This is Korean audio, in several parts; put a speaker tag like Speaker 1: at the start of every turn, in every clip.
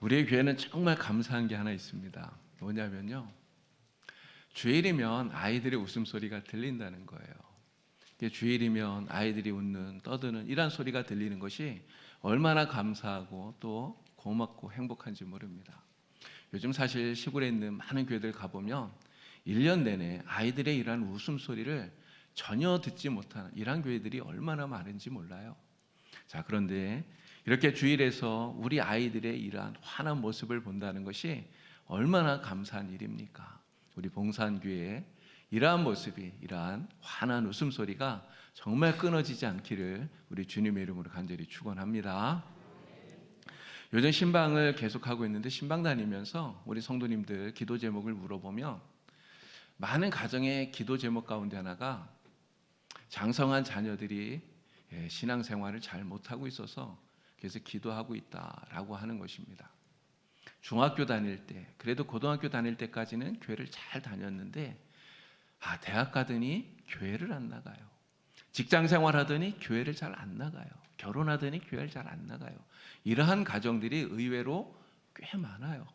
Speaker 1: 우리의 교회는 정말 감사한 게 하나 있습니다. 뭐냐면요. 주일이면 아이들의 웃음소리가 들린다는 거예요. 주일이면 아이들이 웃는 떠드는 이런 소리가 들리는 것이 얼마나 감사하고 또 고맙고 행복한지 모릅니다. 요즘 사실 시골에 있는 많은 교회들 가보면 1년 내내 아이들의 이러한 웃음소리를 전혀 듣지 못하는 이러한 교회들이 얼마나 많은지 몰라요. 자, 그런데 이렇게 주일에서 우리 아이들의 이러한 환한 모습을 본다는 것이 얼마나 감사한 일입니까? 우리 봉산교회의 이러한 모습이 이러한 환한 웃음소리가 정말 끊어지지 않기를 우리 주님의 이름으로 간절히 축원합니다. 요즘 신방을 계속하고 있는데 신방 다니면서 우리 성도님들 기도 제목을 물어보면 많은 가정의 기도 제목 가운데 하나가 장성한 자녀들이 예, 신앙생활을 잘 못하고 있어서 그래서 기도하고 있다라고 하는 것입니다. 중학교 다닐 때 그래도 고등학교 다닐 때까지는 교회를 잘 다녔는데 아 대학 가더니 교회를 안 나가요. 직장 생활하더니 교회를 잘 안 나가요. 결혼하더니 교회를 잘 안 나가요. 이러한 가정들이 의외로 꽤 많아요.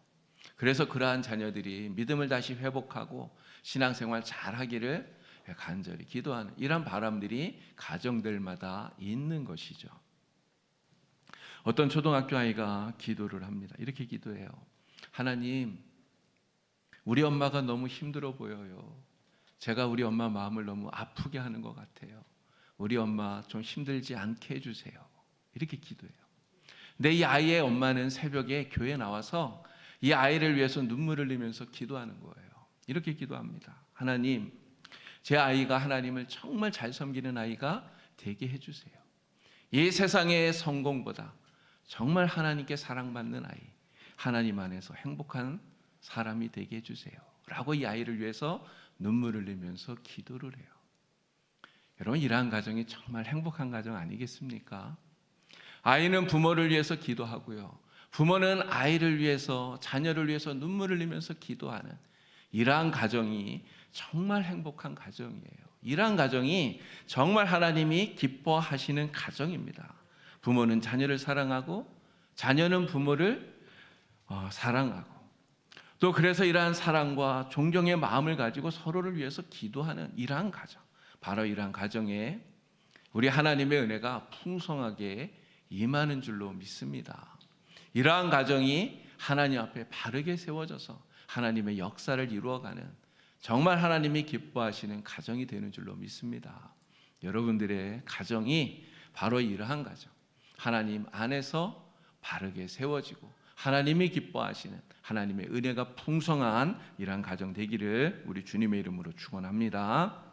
Speaker 1: 그래서 그러한 자녀들이 믿음을 다시 회복하고 신앙생활 잘 하기를 간절히 기도하는 이런 바람들이 가정들마다 있는 것이죠. 어떤 초등학교 아이가 기도를 합니다. 이렇게 기도해요. 하나님, 우리 엄마가 너무 힘들어 보여요. 제가 우리 엄마 마음을 너무 아프게 하는 것 같아요. 우리 엄마 좀 힘들지 않게 해주세요. 이렇게 기도해요. 근데 이 아이의 엄마는 새벽에 교회 나와서 이 아이를 위해서 눈물을 흘리면서 기도하는 거예요. 이렇게 기도합니다. 하나님, 제 아이가 하나님을 정말 잘 섬기는 아이가 되게 해주세요. 이 세상의 성공보다 정말 하나님께 사랑받는 아이, 하나님 안에서 행복한 사람이 되게 해주세요. 라고 이 아이를 위해서 눈물을 흘리면서 기도를 해요. 여러분, 이러한 가정이 정말 행복한 가정 아니겠습니까? 아이는 부모를 위해서 기도하고요. 부모는 아이를 위해서, 자녀를 위해서 눈물을 흘리면서 기도하는 이러한 가정이 정말 행복한 가정이에요. 이러한 가정이 정말 하나님이 기뻐하시는 가정입니다. 부모는 자녀를 사랑하고 자녀는 부모를 어, 사랑하고 또 그래서 이러한 사랑과 존경의 마음을 가지고 서로를 위해서 기도하는 이러한 가정 바로 이러한 가정에 우리 하나님의 은혜가 풍성하게 임하는 줄로 믿습니다. 이러한 가정이 하나님 앞에 바르게 세워져서 하나님의 역사를 이루어가는 정말 하나님이 기뻐하시는 가정이 되는 줄로 믿습니다. 여러분들의 가정이 바로 이러한 가정. 하나님 안에서 바르게 세워지고 하나님이 기뻐하시는 하나님의 은혜가 풍성한 이러한 가정 되기를 우리 주님의 이름으로 축원합니다.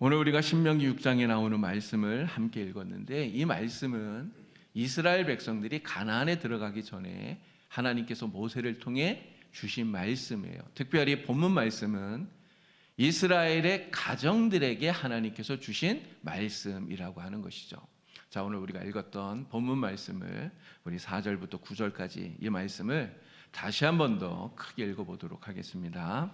Speaker 1: 오늘 우리가 신명기 6장에 나오는 말씀을 함께 읽었는데 이 말씀은 이스라엘 백성들이 가나안에 들어가기 전에 하나님께서 모세를 통해 주신 말씀이에요. 특별히 본문 말씀은 이스라엘의 가정들에게 하나님께서 주신 말씀이라고 하는 것이죠. 자, 오늘 우리가 읽었던 본문 말씀을 우리 4절부터 9절까지 이 말씀을 다시 한 번 더 크게 읽어 보도록 하겠습니다.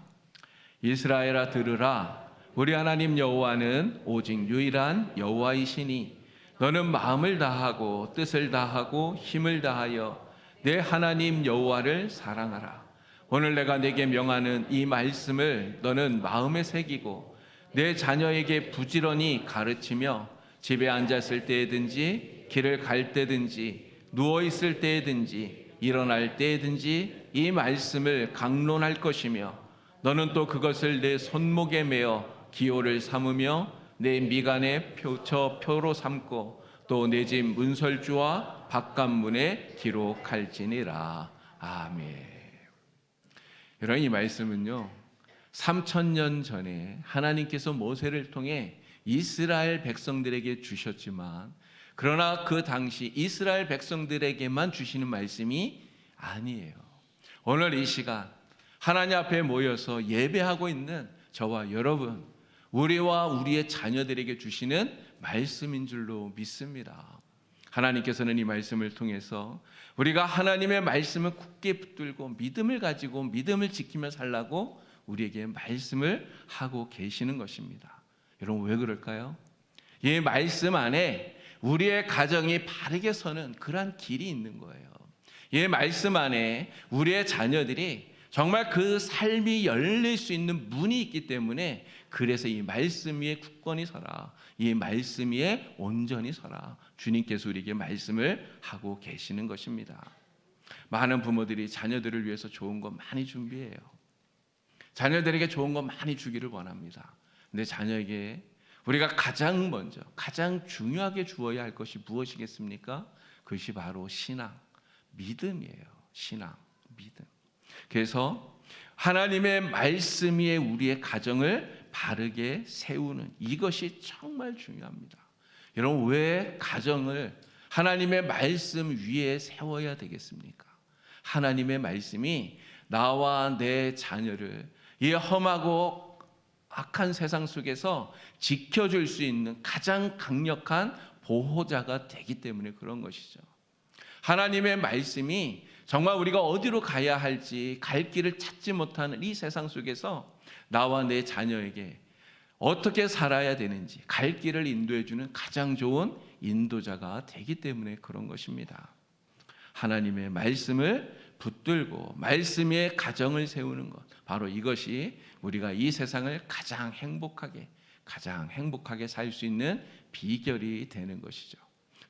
Speaker 1: 이스라엘아 들으라 우리 하나님 여호와는 오직 유일한 여호와이시니 너는 마음을 다하고 뜻을 다하고 힘을 다하여 내 하나님 여호와를 사랑하라. 오늘 내가 내게 명하는 이 말씀을 너는 마음에 새기고 내 자녀에게 부지런히 가르치며 집에 앉았을 때든지 길을 갈 때든지 누워 있을 때든지 일어날 때든지 이 말씀을 강론할 것이며 너는 또 그것을 내 손목에 메어 기호를 삼으며 내 미간에 표처 표로 삼고 또 내 집 문설주와 바깥문에 기록할지니라 아멘. 여러분 이 말씀은요 3천 년 전에 하나님께서 모세를 통해 이스라엘 백성들에게 주셨지만 그러나 그 당시 이스라엘 백성들에게만 주시는 말씀이 아니에요. 오늘 이 시간 하나님 앞에 모여서 예배하고 있는 저와 여러분 우리와 우리의 자녀들에게 주시는 말씀인 줄로 믿습니다. 하나님께서는 이 말씀을 통해서 우리가 하나님의 말씀을 굳게 붙들고 믿음을 가지고 믿음을 지키며 살라고 우리에게 말씀을 하고 계시는 것입니다. 여러분 왜 그럴까요? 이 말씀 안에 우리의 가정이 바르게 서는 그러한 길이 있는 거예요. 이 말씀 안에 우리의 자녀들이 정말 그 삶이 열릴 수 있는 문이 있기 때문에 그래서 이 말씀 위에 굳건히 서라. 이 말씀 위에 온전히 서라. 주님께서 우리에게 말씀을 하고 계시는 것입니다. 많은 부모들이 자녀들을 위해서 좋은 거 많이 준비해요. 자녀들에게 좋은 거 많이 주기를 원합니다. 근데 자녀에게 우리가 가장 먼저 가장 중요하게 주어야 할 것이 무엇이겠습니까? 그것이 바로 신앙, 믿음이에요. 신앙, 믿음. 그래서 하나님의 말씀 위에 우리의 가정을 바르게 세우는 이것이 정말 중요합니다. 여러분 왜 가정을 하나님의 말씀 위에 세워야 되겠습니까? 하나님의 말씀이 나와 내 자녀를 이 험하고 악한 세상 속에서 지켜줄 수 있는 가장 강력한 보호자가 되기 때문에 그런 것이죠. 하나님의 말씀이 정말 우리가 어디로 가야 할지 갈 길을 찾지 못하는 이 세상 속에서 나와 내 자녀에게 어떻게 살아야 되는지 갈 길을 인도해 주는 가장 좋은 인도자가 되기 때문에 그런 것입니다. 하나님의 말씀을 붙들고 말씀 위에 가정을 세우는 것 바로 이것이 우리가 이 세상을 가장 행복하게 가장 행복하게 살 수 있는 비결이 되는 것이죠.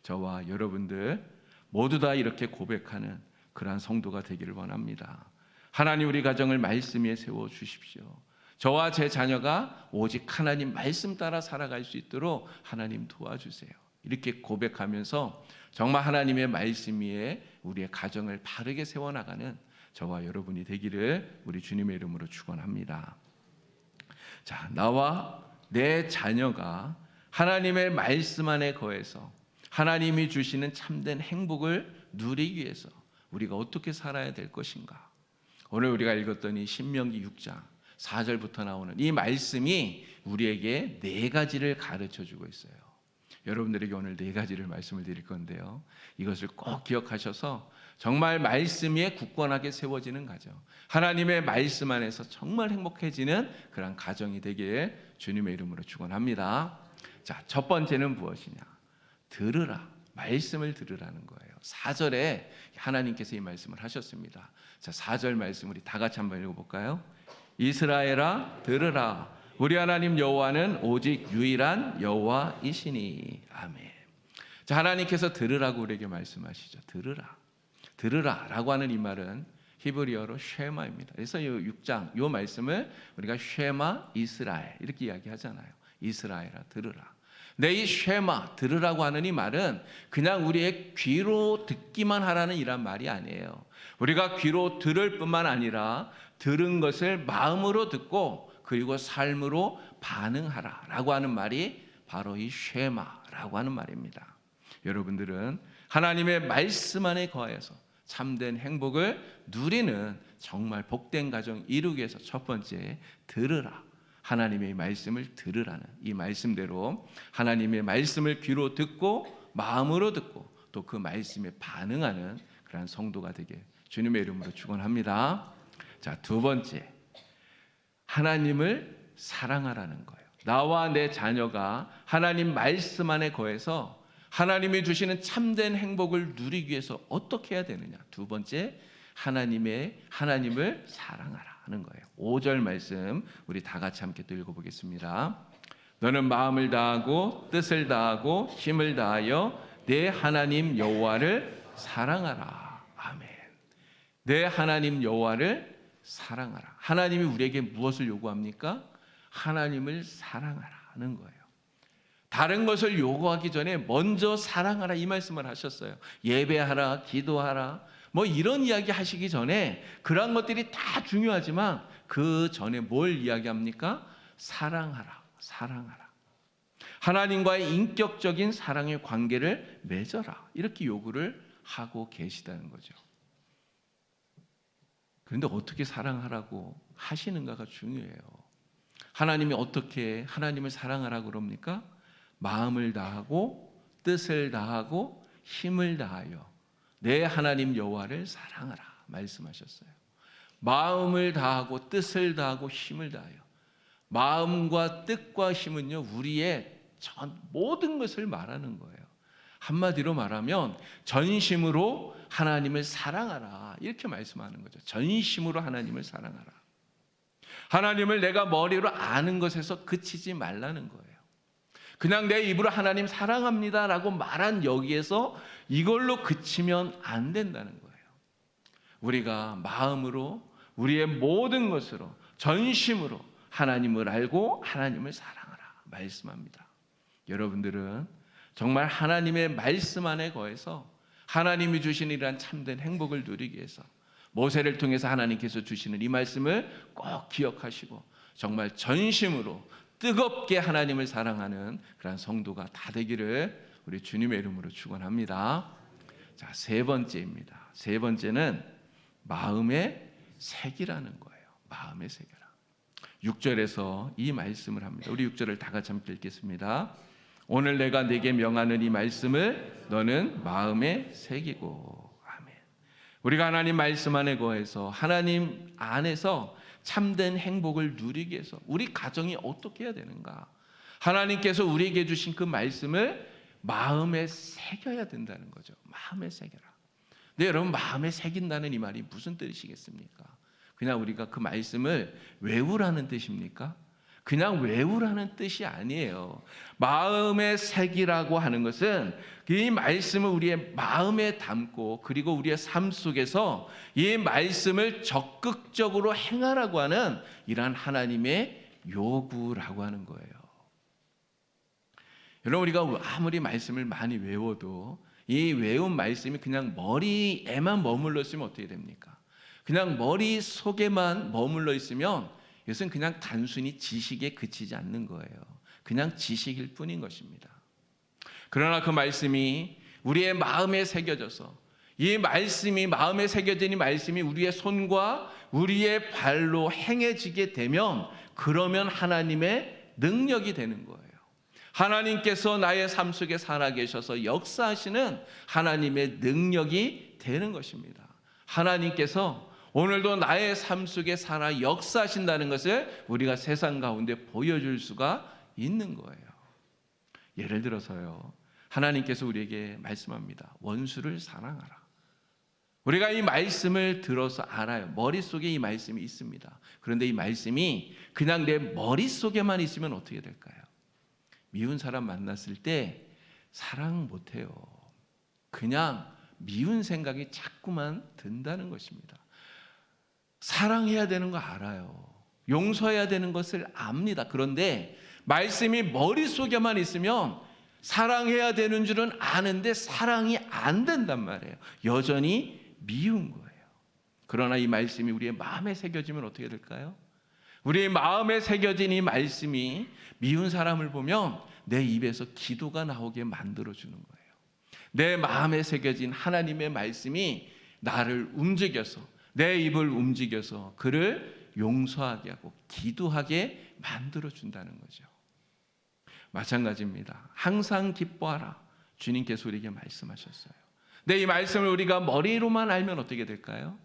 Speaker 1: 저와 여러분들 모두 다 이렇게 고백하는 그러한 성도가 되기를 원합니다. 하나님 우리 가정을 말씀 위에 세워 주십시오. 저와 제 자녀가 오직 하나님 말씀 따라 살아갈 수 있도록 하나님 도와주세요. 이렇게 고백하면서 정말 하나님의 말씀 위에 우리의 가정을 바르게 세워나가는 저와 여러분이 되기를 우리 주님의 이름으로 축원합니다. 자, 나와 내 자녀가 하나님의 말씀 안에 거해서 하나님이 주시는 참된 행복을 누리기 위해서 우리가 어떻게 살아야 될 것인가? 오늘 우리가 읽었던 이 신명기 6장 4절부터 나오는 이 말씀이 우리에게 네 가지를 가르쳐 주고 있어요. 여러분들에게 오늘 네 가지를 말씀을 드릴 건데요. 이것을 꼭 기억하셔서 정말 말씀 위에 굳건하게 세워지는 가정. 하나님의 말씀 안에서 정말 행복해지는 그런 가정이 되길 주님의 이름으로 축원합니다. 자, 첫 번째는 무엇이냐? 들으라. 말씀을 들으라는 거예요. 4절에 하나님께서 이 말씀을 하셨습니다. 자, 4절 말씀 우리 다 같이 한번 읽어 볼까요? 이스라엘아 들으라. 우리 하나님 여호와는 오직 유일한 여호와이시니. 아멘. 자, 하나님께서 들으라고 우리에게 말씀하시죠. 들으라. 들으라라고 하는 이 말은 히브리어로 쉐마입니다. 그래서 이 6장 이 말씀을 우리가 쉐마 이스라엘 이렇게 이야기하잖아요. 이스라엘아 들으라. 내이 쉐마 들으라고 하는 이 말은 그냥 우리의 귀로 듣기만 하라는 이란 말이 아니에요. 우리가 귀로 들을 뿐만 아니라 들은 것을 마음으로 듣고 그리고 삶으로 반응하라 라고 하는 말이 바로 이 쉐마라고 하는 말입니다. 여러분들은 하나님의 말씀 안에 거해서 참된 행복을 누리는 정말 복된 가정 이루기 위해서 첫 번째 들으라. 하나님의 말씀을 들으라는 이 말씀대로 하나님의 말씀을 귀로 듣고 마음으로 듣고 또 그 말씀에 반응하는 그러한 성도가 되게 주님의 이름으로 축원합니다. 자, 두 번째. 하나님을 사랑하라는 거예요. 나와 내 자녀가 하나님 말씀 안에 거해서 하나님이 주시는 참된 행복을 누리기 위해서 어떻게 해야 되느냐? 두 번째, 하나님의 하나님을 사랑하라 하는 거예요. 5절 말씀 우리 다 같이 함께 또 읽어 보겠습니다. 너는 마음을 다하고 뜻을 다하고 힘을 다하여 내 하나님 여호와를 사랑하라. 아멘. 내 하나님 여호와를 사랑하라. 하나님이 우리에게 무엇을 요구합니까? 하나님을 사랑하라는 거예요. 다른 것을 요구하기 전에 먼저 사랑하라 이 말씀을 하셨어요. 예배하라, 기도하라, 뭐 이런 이야기 하시기 전에 그러한 것들이 다 중요하지만 그 전에 뭘 이야기합니까? 사랑하라, 사랑하라. 하나님과의 인격적인 사랑의 관계를 맺어라. 이렇게 요구를 하고 계시다는 거죠. 그런데 어떻게 사랑하라고 하시는가가 중요해요. 하나님이 어떻게 하나님을 사랑하라고 그럽니까? 마음을 다하고 뜻을 다하고 힘을 다하여 내 하나님 여호와를 사랑하라 말씀하셨어요. 마음을 다하고 뜻을 다하고 힘을 다하여 마음과 뜻과 힘은요 우리의 전 모든 것을 말하는 거예요. 한마디로 말하면 전심으로 하나님을 사랑하라. 이렇게 말씀하는 거죠. 전심으로 하나님을 사랑하라. 하나님을 내가 머리로 아는 것에서 그치지 말라는 거예요. 그냥 내 입으로 하나님 사랑합니다라고 말한 여기에서 이걸로 그치면 안 된다는 거예요. 우리가 마음으로 우리의 모든 것으로 전심으로 하나님을 알고 하나님을 사랑하라 말씀합니다. 여러분들은 정말 하나님의 말씀 안에 거해서 하나님이 주신 이러한 참된 행복을 누리기 위해서 모세를 통해서 하나님께서 주시는 이 말씀을 꼭 기억하시고 정말 전심으로 뜨겁게 하나님을 사랑하는 그런 성도가 다 되기를 우리 주님의 이름으로 축원합니다. 자, 세 번째입니다. 세 번째는 마음의 색이라는 거예요. 마음의 색이라. 6절에서 이 말씀을 합니다. 우리 6절을 다 같이 읽겠습니다. 오늘 내가 내게 명하는 이 말씀을 너는 마음에 새기고 아멘. 우리가 하나님 말씀 안에 거해서 하나님 안에서 참된 행복을 누리기 위해서 우리 가정이 어떻게 해야 되는가? 하나님께서 우리에게 주신 그 말씀을 마음에 새겨야 된다는 거죠. 마음에 새겨라. 네, 여러분 마음에 새긴다는 이 말이 무슨 뜻이겠습니까? 그냥 우리가 그 말씀을 외우라는 뜻입니까? 그냥 외우라는 뜻이 아니에요. 마음의 색이라고 하는 것은 이 말씀을 우리의 마음에 담고 그리고 우리의 삶 속에서 이 말씀을 적극적으로 행하라고 하는 이러한 하나님의 요구라고 하는 거예요. 여러분 우리가 아무리 말씀을 많이 외워도 이 외운 말씀이 그냥 머리에만 머물러 있으면 어떻게 됩니까? 그냥 머리 속에만 머물러 있으면 이것은 그냥 단순히 지식에 그치지 않는 거예요. 그냥 지식일 뿐인 것입니다. 그러나 그 말씀이 우리의 마음에 새겨져서 이 말씀이 마음에 새겨진 이 말씀이 우리의 손과 우리의 발로 행해지게 되면 그러면 하나님의 능력이 되는 거예요. 하나님께서 나의 삶 속에 살아계셔서 역사하시는 하나님의 능력이 되는 것입니다. 하나님께서 오늘도 나의 삶 속에 살아 역사하신다는 것을 우리가 세상 가운데 보여줄 수가 있는 거예요. 예를 들어서요. 하나님께서 우리에게 말씀합니다. 원수를 사랑하라. 우리가 이 말씀을 들어서 알아요. 머릿속에 이 말씀이 있습니다. 그런데 이 말씀이 그냥 내 머릿속에만 있으면 어떻게 될까요? 미운 사람 만났을 때 사랑 못해요. 그냥 미운 생각이 자꾸만 든다는 것입니다. 사랑해야 되는 거 알아요. 용서해야 되는 것을 압니다. 그런데 말씀이 머릿속에만 있으면 사랑해야 되는 줄은 아는데 사랑이 안 된단 말이에요. 여전히 미운 거예요. 그러나 이 말씀이 우리의 마음에 새겨지면 어떻게 될까요? 우리의 마음에 새겨진 이 말씀이 미운 사람을 보면 내 입에서 기도가 나오게 만들어 주는 거예요. 내 마음에 새겨진 하나님의 말씀이 나를 움직여서 내 입을 움직여서 그를 용서하게 하고 기도하게 만들어 준다는 거죠. 마찬가지입니다. 항상 기뻐하라. 주님께서 우리에게 말씀하셨어요. 근데 이 말씀을 우리가 머리로만 알면 어떻게 될까요?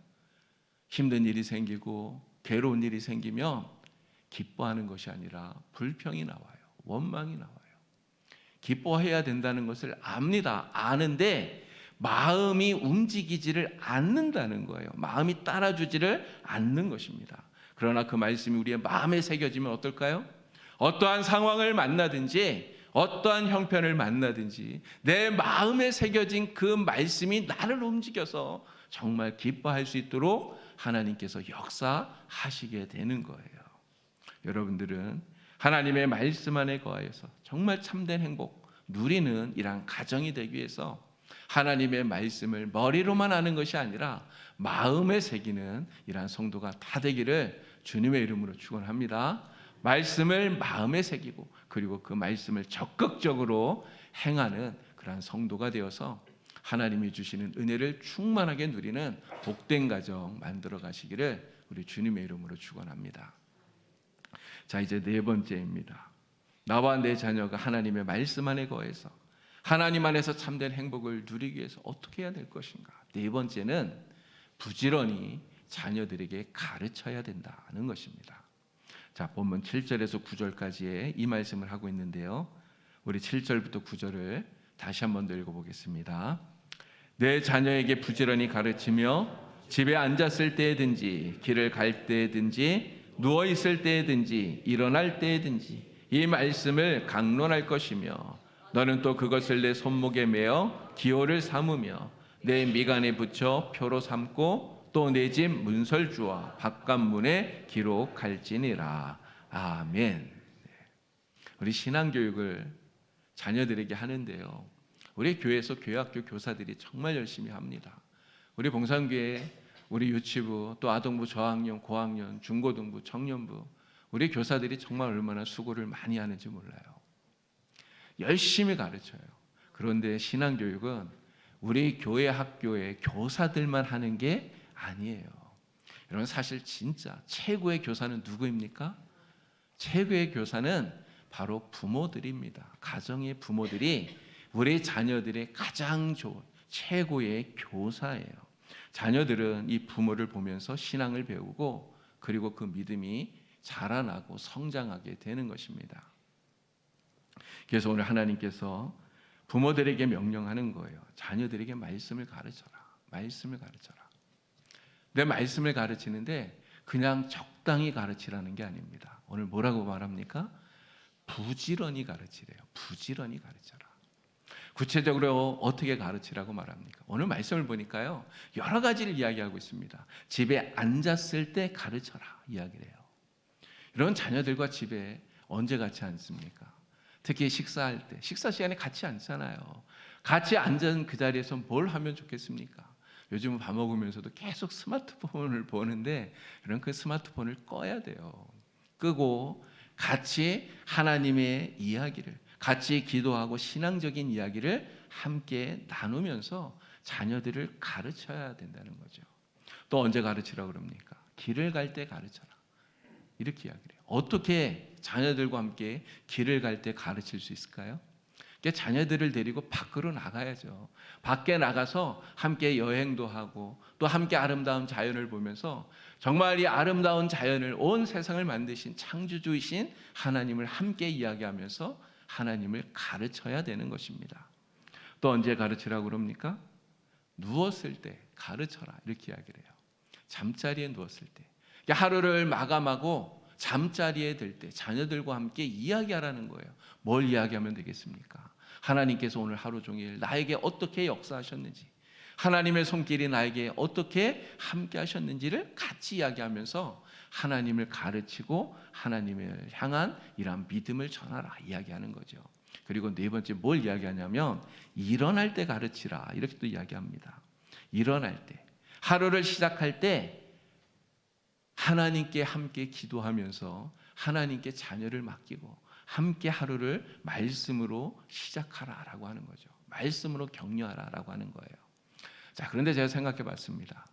Speaker 1: 힘든 일이 생기고 괴로운 일이 생기면 기뻐하는 것이 아니라 불평이 나와요. 원망이 나와요. 기뻐해야 된다는 것을 압니다. 아는데 마음이 움직이지를 않는다는 거예요. 마음이 따라주지를 않는 것입니다. 그러나 그 말씀이 우리의 마음에 새겨지면 어떨까요? 어떠한 상황을 만나든지 어떠한 형편을 만나든지 내 마음에 새겨진 그 말씀이 나를 움직여서 정말 기뻐할 수 있도록 하나님께서 역사하시게 되는 거예요. 여러분들은 하나님의 말씀 안에 거하여서 정말 참된 행복 누리는 이러한 가정이 되기 위해서 하나님의 말씀을 머리로만 아는 것이 아니라 마음에 새기는 이러한 성도가 다 되기를 주님의 이름으로 축원합니다. 말씀을 마음에 새기고 그리고 그 말씀을 적극적으로 행하는 그러한 성도가 되어서 하나님이 주시는 은혜를 충만하게 누리는 복된 가정 만들어 가시기를 우리 주님의 이름으로 축원합니다. 자, 이제 네 번째입니다. 나와 내 자녀가 하나님의 말씀 안에 거해서 하나님 안에서 참된 행복을 누리기 위해서 어떻게 해야 될 것인가? 네 번째는 부지런히 자녀들에게 가르쳐야 된다는 것입니다. 자, 본문 7절에서 9절까지의 이 말씀을 하고 있는데요. 우리 7절부터 9절을 다시 한 번 더 읽어보겠습니다. 내 자녀에게 부지런히 가르치며 집에 앉았을 때든지 길을 갈 때든지 누워 있을 때든지 일어날 때든지 이 말씀을 강론할 것이며 너는 또 그것을 내 손목에 메어 기호를 삼으며 내 미간에 붙여 표로 삼고 또 내 집 문설주와 바깥문에 기록할지니라 아멘. 우리 신앙 교육을 자녀들에게 하는데요. 우리 교회에서 교회학교 교사들이 정말 열심히 합니다. 우리 봉산교회, 우리 유치부, 또 아동부, 저학년, 고학년, 중고등부, 청년부, 우리 교사들이 정말 얼마나 수고를 많이 하는지 몰라요. 열심히 가르쳐요. 그런데 신앙 교육은 우리 교회 학교의 교사들만 하는 게 아니에요. 여러분 사실 진짜 최고의 교사는 누구입니까? 최고의 교사는 바로 부모들입니다. 가정의 부모들이 우리 자녀들의 가장 좋은 최고의 교사예요. 자녀들은 이 부모를 보면서 신앙을 배우고 그리고 그 믿음이 자라나고 성장하게 되는 것입니다. 그래서 오늘 하나님께서 부모들에게 명령하는 거예요. 자녀들에게 말씀을 가르쳐라. 말씀을 가르쳐라. 내 말씀을 가르치는데 그냥 적당히 가르치라는 게 아닙니다. 오늘 뭐라고 말합니까? 부지런히 가르치래요. 부지런히 가르쳐라. 구체적으로 어떻게 가르치라고 말합니까? 오늘 말씀을 보니까요. 여러 가지를 이야기하고 있습니다. 집에 앉았을 때 가르쳐라 이야기를 해요. 이런 자녀들과 집에 언제 같이 앉습니까? 특히 식사할 때 식사 시간에 같이 앉잖아요. 같이 앉은 그 자리에서 뭘 하면 좋겠습니까? 요즘은 밥 먹으면서도 계속 스마트폰을 보는데 이런 그 스마트폰을 꺼야 돼요. 끄고 같이 하나님의 이야기를 같이 기도하고 신앙적인 이야기를 함께 나누면서 자녀들을 가르쳐야 된다는 거죠. 또 언제 가르치라 그럽니까? 길을 갈 때 가르쳐라. 이렇게 이야기를. 어떻게 자녀들과 함께 길을 갈 때 가르칠 수 있을까요? 그러니까 자녀들을 데리고 밖으로 나가야죠. 밖에 나가서 함께 여행도 하고 또 함께 아름다운 자연을 보면서 정말 이 아름다운 자연을 온 세상을 만드신 창조주이신 하나님을 함께 이야기하면서 하나님을 가르쳐야 되는 것입니다. 또 언제 가르치라고 그럽니까? 누웠을 때 가르쳐라 이렇게 이야기를 해요. 잠자리에 누웠을 때 그러니까 하루를 마감하고 잠자리에 들 때 자녀들과 함께 이야기하라는 거예요. 뭘 이야기하면 되겠습니까? 하나님께서 오늘 하루 종일 나에게 어떻게 역사하셨는지, 하나님의 손길이 나에게 어떻게 함께 하셨는지를 같이 이야기하면서 하나님을 가르치고 하나님을 향한 이러한 믿음을 전하라 이야기하는 거죠. 그리고 네 번째 뭘 이야기하냐면 일어날 때 가르치라 이렇게 또 이야기합니다. 일어날 때 하루를 시작할 때 하나님께 함께 기도하면서 하나님께 자녀를 맡기고 함께 하루를 말씀으로 시작하라라고 하는 거죠. 말씀으로 격려하라라고 하는 거예요. 자, 그런데 제가 생각해 봤습니다.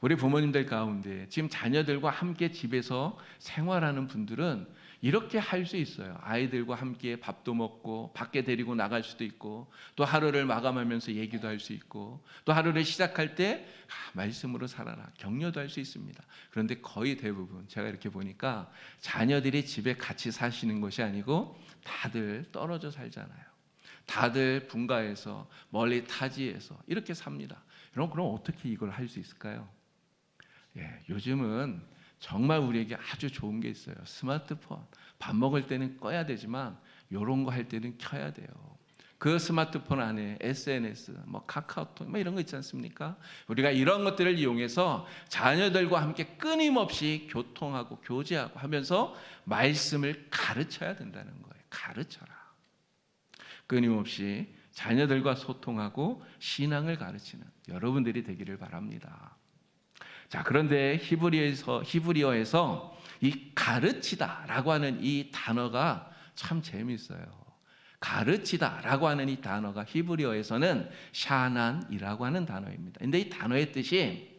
Speaker 1: 우리 부모님들 가운데 지금 자녀들과 함께 집에서 생활하는 분들은 이렇게 할 수 있어요. 아이들과 함께 밥도 먹고 밖에 데리고 나갈 수도 있고 또 하루를 마감하면서 얘기도 할 수 있고 또 하루를 시작할 때 아, 말씀으로 살아라 격려도 할 수 있습니다. 그런데 거의 대부분 제가 이렇게 보니까 자녀들이 집에 같이 사시는 것이 아니고 다들 떨어져 살잖아요. 다들 분가해서 멀리 타지에서 이렇게 삽니다. 여러분 그럼 어떻게 이걸 할 수 있을까요? 예, 요즘은 정말 우리에게 아주 좋은 게 있어요. 스마트폰. 밥 먹을 때는 꺼야 되지만 이런 거 할 때는 켜야 돼요. 그 스마트폰 안에 SNS, 뭐 카카오톡, 뭐 이런 거 있지 않습니까? 우리가 이런 것들을 이용해서 자녀들과 함께 끊임없이 교통하고 교제하고 하면서 말씀을 가르쳐야 된다는 거예요. 가르쳐라. 끊임없이 자녀들과 소통하고 신앙을 가르치는 여러분들이 되기를 바랍니다. 자, 그런데 히브리어에서 히브리어에서 이 가르치다라고 하는 이 단어가 참 재미있어요. 가르치다라고 하는 이 단어가 히브리어에서는 샤난이라고 하는 단어입니다. 근데 이 단어의 뜻이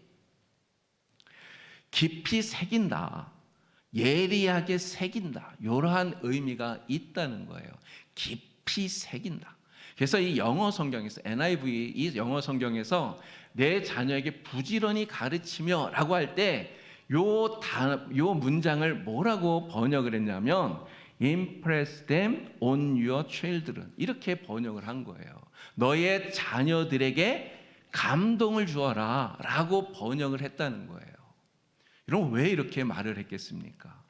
Speaker 1: 깊이 새긴다. 예리하게 새긴다. 이러한 의미가 있다는 거예요. 깊이 새긴다. 그래서 이 영어 성경에서 NIV 이 영어 성경에서 내 자녀에게 부지런히 가르치며 라고 할 때 요 요 문장을 뭐라고 번역을 했냐면 impress them on your children 이렇게 번역을 한 거예요. 너의 자녀들에게 감동을 주어라 라고 번역을 했다는 거예요. 여러분 왜 이렇게 말을 했겠습니까?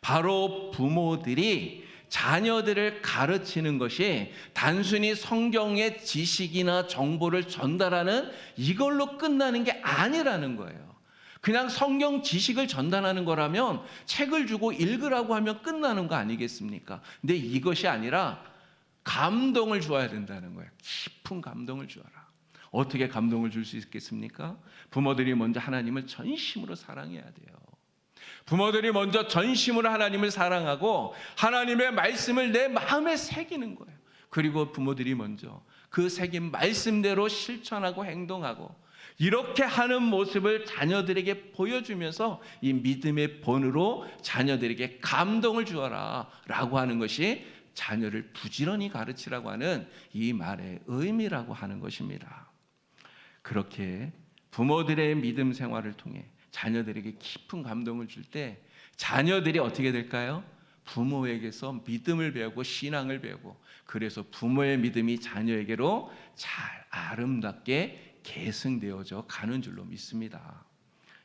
Speaker 1: 바로 부모들이 자녀들을 가르치는 것이 단순히 성경의 지식이나 정보를 전달하는 이걸로 끝나는 게 아니라는 거예요. 그냥 성경 지식을 전달하는 거라면 책을 주고 읽으라고 하면 끝나는 거 아니겠습니까? 근데 이것이 아니라 감동을 주어야 된다는 거예요. 깊은 감동을 주어라. 어떻게 감동을 줄 수 있겠습니까? 부모들이 먼저 하나님을 전심으로 사랑해야 돼요. 부모들이 먼저 전심으로 하나님을 사랑하고 하나님의 말씀을 내 마음에 새기는 거예요. 그리고 부모들이 먼저 그 새긴 말씀대로 실천하고 행동하고 이렇게 하는 모습을 자녀들에게 보여주면서 이 믿음의 본으로 자녀들에게 감동을 주어라 라고 하는 것이 자녀를 부지런히 가르치라고 하는 이 말의 의미라고 하는 것입니다. 그렇게 부모들의 믿음 생활을 통해 자녀들에게 깊은 감동을 줄 때 자녀들이 어떻게 될까요? 부모에게서 믿음을 배우고 신앙을 배우고 그래서 부모의 믿음이 자녀에게로 잘 아름답게 계승되어져 가는 줄로 믿습니다.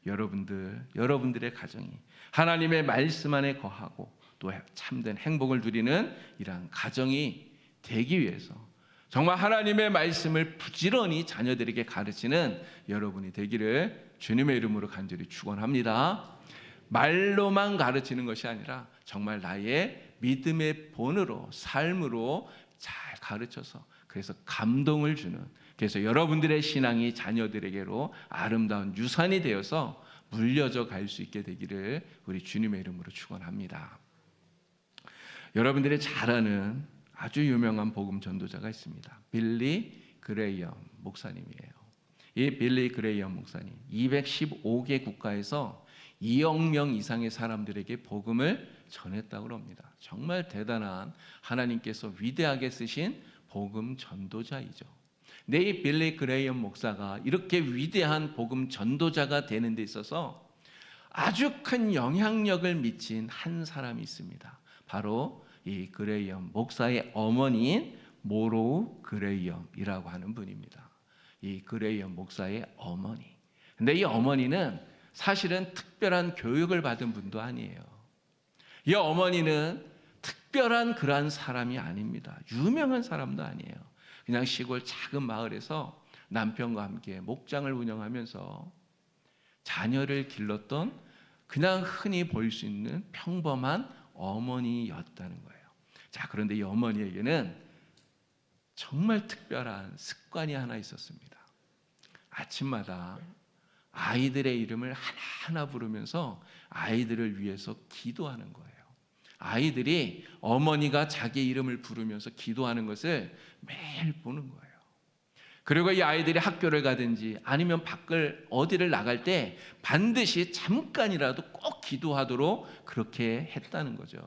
Speaker 1: 여러분들, 여러분들의 가정이 하나님의 말씀 안에 거하고 또 참된 행복을 누리는 이러한 가정이 되기 위해서 정말 하나님의 말씀을 부지런히 자녀들에게 가르치는 여러분이 되기를 주님의 이름으로 간절히 축원합니다. 말로만 가르치는 것이 아니라 정말 나의 믿음의 본으로 삶으로 잘 가르쳐서 그래서 감동을 주는 그래서 여러분들의 신앙이 자녀들에게로 아름다운 유산이 되어서 물려져 갈 수 있게 되기를 우리 주님의 이름으로 축원합니다. 여러분들이 잘 아는 아주 유명한 복음 전도자가 있습니다. 빌리 그레이엄 목사님이에요. 이 빌리 그레이엄 목사님 215개 국가에서 2억 명 이상의 사람들에게 복음을 전했다고 합니다. 정말 대단한 하나님께서 위대하게 쓰신 복음 전도자이죠. 근데 이 빌리 그레이엄 목사가 이렇게 위대한 복음 전도자가 되는 데 있어서 아주 큰 영향력을 미친 한 사람이 있습니다. 바로 이 그레이엄 목사의 어머니인 모로우 그레이엄이라고 하는 분입니다. 이 그레이엄 목사의 어머니. 근데 이 어머니는 사실은 특별한 교육을 받은 분도 아니에요. 이 어머니는 특별한 그러한 사람이 아닙니다. 유명한 사람도 아니에요. 그냥 시골 작은 마을에서 남편과 함께 목장을 운영하면서 자녀를 길렀던 그냥 흔히 볼 수 있는 평범한 어머니였다는 거예요. 자, 그런데 이 어머니에게는 정말 특별한 습관이 하나 있었습니다. 아침마다 아이들의 이름을 하나하나 부르면서 아이들을 위해서 기도하는 거예요. 아이들이 어머니가 자기 이름을 부르면서 기도하는 것을 매일 보는 거예요. 그리고 이 아이들이 학교를 가든지 아니면 밖을 어디를 나갈 때 반드시 잠깐이라도 꼭 기도하도록 그렇게 했다는 거죠.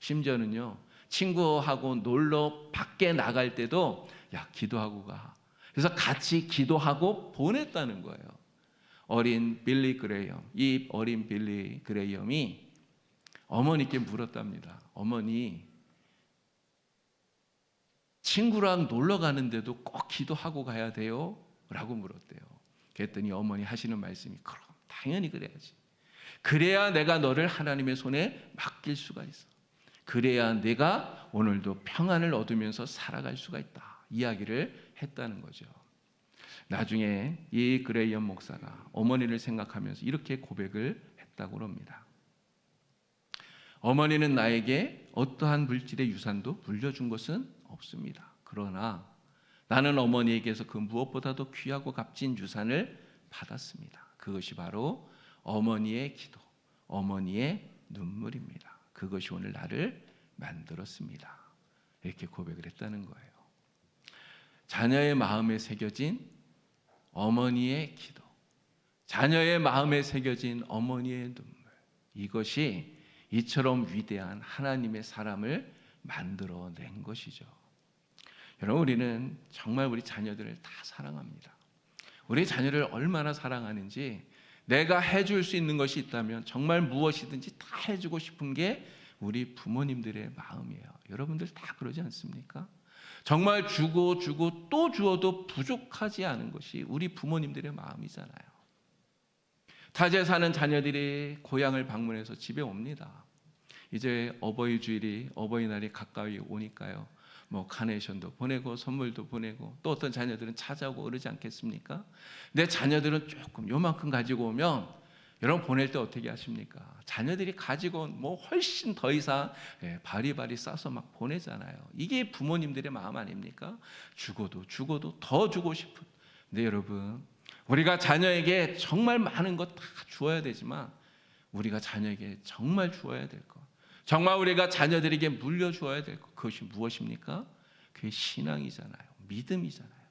Speaker 1: 심지어는요, 친구하고 놀러 밖에 나갈 때도 야, 기도하고 가. 그래서 같이 기도하고 보냈다는 거예요. 어린 빌리 그레이엄, 이 어린 빌리 그레이엄이 어머니께 물었답니다. 어머니, 친구랑 놀러 가는데도 꼭 기도하고 가야 돼요? 라고 물었대요. 그랬더니 어머니 하시는 말씀이 그럼 당연히 그래야지. 그래야 내가 너를 하나님의 손에 맡길 수가 있어. 그래야 내가 오늘도 평안을 얻으면서 살아갈 수가 있다. 이야기를 했다는 거죠. 나중에 이 그레이엄 목사가 어머니를 생각하면서 이렇게 고백을 했다고 합니다. 어머니는 나에게 어떠한 물질의 유산도 물려준 것은 없습니다. 그러나 나는 어머니에게서 그 무엇보다도 귀하고 값진 유산을 받았습니다. 그것이 바로 어머니의 기도, 어머니의 눈물입니다. 그것이 오늘 나를 만들었습니다. 이렇게 고백을 했다는 거예요. 자녀의 마음에 새겨진 어머니의 기도, 자녀의 마음에 새겨진 어머니의 눈물, 이것이 이처럼 위대한 하나님의 사람을 만들어낸 것이죠. 여러분, 우리는 정말 우리 자녀들을 다 사랑합니다. 우리 자녀를 얼마나 사랑하는지 내가 해줄 수 있는 것이 있다면 정말 무엇이든지 다 해주고 싶은 게 우리 부모님들의 마음이에요. 여러분들 다 그러지 않습니까? 정말 주고 주고 또 주어도 부족하지 않은 것이 우리 부모님들의 마음이잖아요. 타지에 사는 자녀들이 고향을 방문해서 집에 옵니다. 이제 어버이 주일이 어버이날이 가까이 오니까요. 뭐 카네이션도 보내고 선물도 보내고 또 어떤 자녀들은 찾아오고 그러지 않겠습니까? 내 자녀들은 조금 요만큼 가지고 오면 여러분 보낼 때 어떻게 하십니까? 자녀들이 가지고 온 뭐 훨씬 더 이상 예, 바리바리 싸서 막 보내잖아요. 이게 부모님들의 마음 아닙니까? 주고도 주고도 더 주고 싶은. 근데 여러분 우리가 자녀에게 정말 많은 것 다 주어야 되지만 우리가 자녀에게 정말 주어야 될 것, 정말 우리가 자녀들에게 물려 주어야 될 것, 그것이 무엇입니까? 그게 신앙이잖아요. 믿음이잖아요.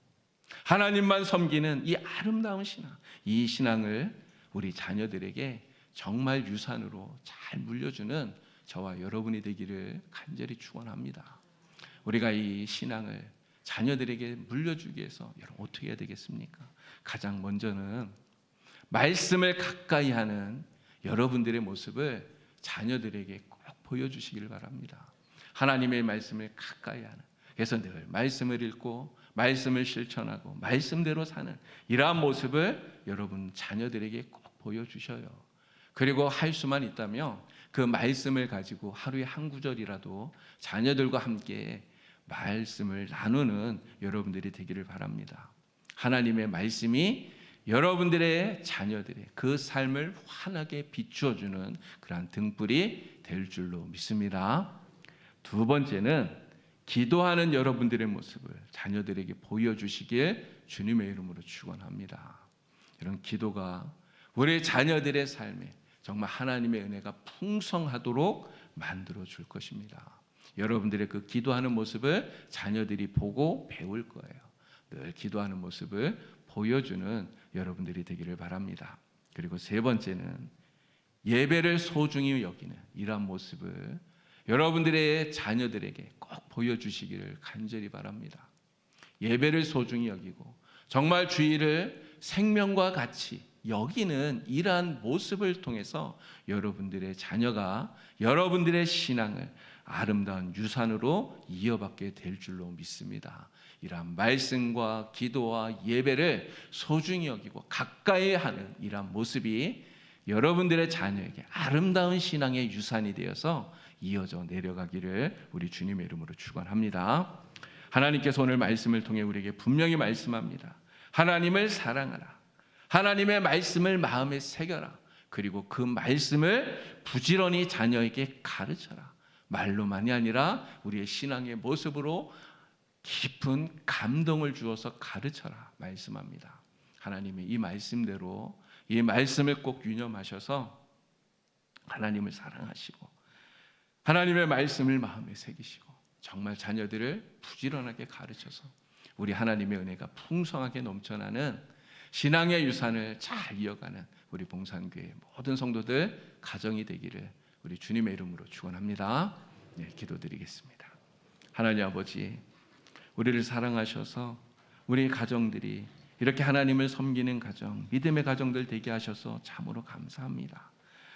Speaker 1: 하나님만 섬기는 이 아름다운 신앙, 이 신앙을 우리 자녀들에게 정말 유산으로 잘 물려주는 저와 여러분이 되기를 간절히 축원합니다. 우리가 이 신앙을 자녀들에게 물려주기 위해서 여러분 어떻게 해야 되겠습니까? 가장 먼저는 말씀을 가까이 하는 여러분들의 모습을 자녀들에게 꼭 보여주시길 바랍니다. 하나님의 말씀을 가까이 하는 그래서 늘 말씀을 읽고 말씀을 실천하고 말씀대로 사는 이러한 모습을 여러분 자녀들에게 꼭 보여주셔요. 그리고 할 수만 있다면 그 말씀을 가지고 하루에 한 구절이라도 자녀들과 함께 말씀을 나누는 여러분들이 되기를 바랍니다. 하나님의 말씀이 여러분들의 자녀들의 그 삶을 환하게 비추어 주는 그러한 등불이 될 줄로 믿습니다. 두 번째는 기도하는 여러분들의 모습을 자녀들에게 보여주시길 주님의 이름으로 축원합니다. 이런 기도가 우리 자녀들의 삶에 정말 하나님의 은혜가 풍성하도록 만들어 줄 것입니다. 여러분들의 그 기도하는 모습을 자녀들이 보고 배울 거예요. 늘 기도하는 모습을 보여주는 여러분들이 되기를 바랍니다. 그리고 세 번째는 예배를 소중히 여기는 이러한 모습을 여러분들의 자녀들에게 꼭 보여주시기를 간절히 바랍니다. 예배를 소중히 여기고 정말 주일을 생명과 같이 여기는 이러한 모습을 통해서 여러분들의 자녀가 여러분들의 신앙을 아름다운 유산으로 이어받게 될 줄로 믿습니다. 이러한 말씀과 기도와 예배를 소중히 여기고 가까이 하는 이러한 모습이 여러분들의 자녀에게 아름다운 신앙의 유산이 되어서 이어져 내려가기를 우리 주님의 이름으로 축원합니다. 하나님께서 오늘 말씀을 통해 우리에게 분명히 말씀합니다. 하나님을 사랑하라. 하나님의 말씀을 마음에 새겨라. 그리고 그 말씀을 부지런히 자녀에게 가르쳐라. 말로만이 아니라 우리의 신앙의 모습으로 깊은 감동을 주어서 가르쳐라 말씀합니다. 하나님의 이 말씀대로 이 말씀을 꼭 유념하셔서 하나님을 사랑하시고 하나님의 말씀을 마음에 새기시고 정말 자녀들을 부지런하게 가르쳐서 우리 하나님의 은혜가 풍성하게 넘쳐나는 신앙의 유산을 잘 이어가는 우리 봉산교회 모든 성도들 가정이 되기를 우리 주님의 이름으로 축원합니다. 네, 기도드리겠습니다. 하나님 아버지, 우리를 사랑하셔서 우리 가정들이 이렇게 하나님을 섬기는 가정, 믿음의 가정들 되게 하셔서 참으로 감사합니다.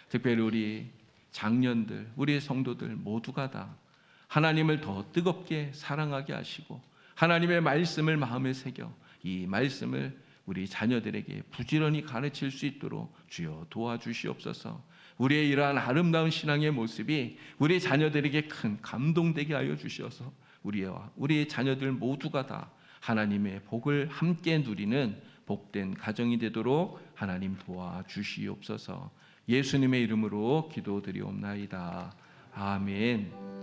Speaker 1: 특별히 우리 장년들, 우리 성도들 모두가 다 하나님을 더 뜨겁게 사랑하게 하시고 하나님의 말씀을 마음에 새겨 이 말씀을 우리 자녀들에게 부지런히 가르칠 수 있도록 주여 도와주시옵소서. 우리의 이러한 아름다운 신앙의 모습이 우리 자녀들에게 큰 감동되게 하여 주셔서 우리와 우리의 자녀들 모두가 다 하나님의 복을 함께 누리는 복된 가정이 되도록 하나님 도와주시옵소서. 예수님의 이름으로 기도드리옵나이다. 아멘.